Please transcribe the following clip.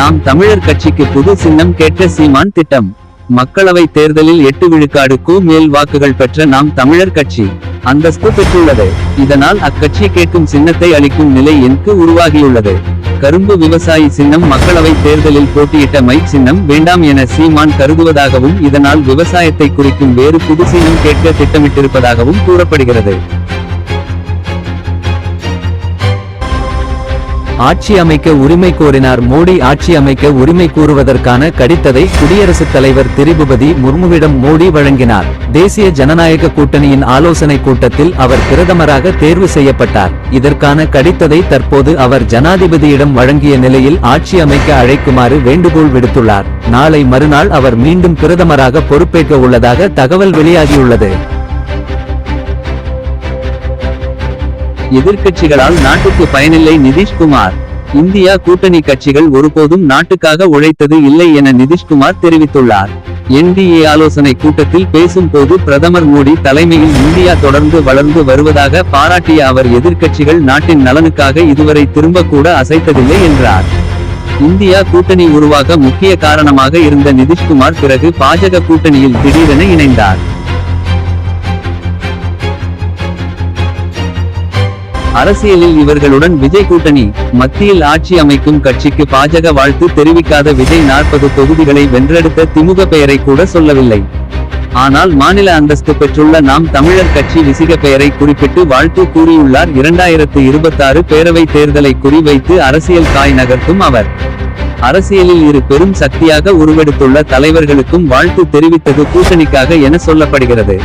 நாம் தமிழர் கட்சிக்கு புது சின்னம் கேட்ட சீமான் திட்டம். மக்களவை தேர்தலில் எட்டு விழுக்காடுக்கு மேல் வாக்குகள் பெற்ற நாம் தமிழர் கட்சி. அந்தஸ்து பெற்றுள்ளது. இதனால் அக்கட்சி கேட்கும் சின்னத்தை அளிக்கும் நிலை எனக்கு உருவாகியுள்ளது. கரும்பு விவசாயி சின்னம் மக்களவை தேர்தலில் போட்டியிட்ட மை சின்னம் வேண்டாம் என சீமான் கருதுவதாகவும் இதனால் விவசாயத்தை குறிக்கும் வேறு புது சின்னம் கேட்க திட்டமிட்டிருப்பதாகவும் கூறப்படுகிறது. ஆட்சி அமைக்க உரிமை கோரினார். மோடி ஆட்சி அமைக்க உரிமை கூறுவதற்கான கடித்ததை குடியரசுத் தலைவர் திரிபுபதி முர்முவிடம் மோடி வழங்கினார். தேசிய ஜனநாயக கூட்டணியின் ஆலோசனை கூட்டத்தில் அவர் பிரதமராக தேர்வு செய்யப்பட்டார். இதற்கான கடித்ததை தற்போது அவர் ஜனாதிபதியிடம் வழங்கிய நிலையில் ஆட்சி அமைக்க அழைக்குமாறு வேண்டுகோள் விடுத்துள்ளார். நாளை மறுநாள் அவர் மீண்டும் பிரதமராக பொறுப்பேற்க உள்ளதாக தகவல் வெளியாகியுள்ளது. எதிர்க்கட்சிகளால் நாட்டுக்கு பயனில்லை நிதிஷ்குமார். இந்தியா கூட்டணி கட்சிகள் ஒருபோதும் நாட்டுக்காக உழைத்தது இல்லை என நிதிஷ்குமார் தெரிவித்துள்ளார். என்டிஏ ஆலோசனை கூட்டத்தில் பேசும்போது பிரதமர் மோடி தலைமையில் இந்தியா தொடர்ந்து வளர்ந்து வருவதாக பாராட்டிய அவர் எதிர்க்கட்சிகள் நாட்டின் நலனுக்காக இதுவரை திரும்ப கூட அசைத்ததில்லை என்றார். இந்தியா கூட்டணி உருவாக முக்கிய காரணமாக இருந்த நிதிஷ்குமார் பிறகு பாஜக கூட்டணியில் திடீரென இணைந்தார். அரசியலில் இவர்களுடன் விஜய் கூட்டணி மத்தியில் ஆட்சி அமைக்கும் கட்சிக்கு பாஜக வாழ்த்து தெரிவிக்காத விஜய் நாற்பது தொகுதிகளை வென்றெடுத்த திமுக பெயரை கூட சொல்லவில்லை. ஆனால் மாநில அந்தஸ்து பெற்றுள்ள நாம் தமிழர் கட்சி விசிக பெயரை குறிப்பிட்டு வாழ்த்து கூறியுள்ளார். இரண்டாயிரத்து இருபத்தாறு பேரவை தேர்தலை குறிவைத்து அரசியல் காய் நகர்த்தும் அவர். அரசியலில் இரு பெரும் சக்தியாக உருவெடுத்துள்ள தலைவர்களுக்கும் வாழ்த்து தெரிவித்தது கூட்டணிக்காக என சொல்லப்படுகிறது.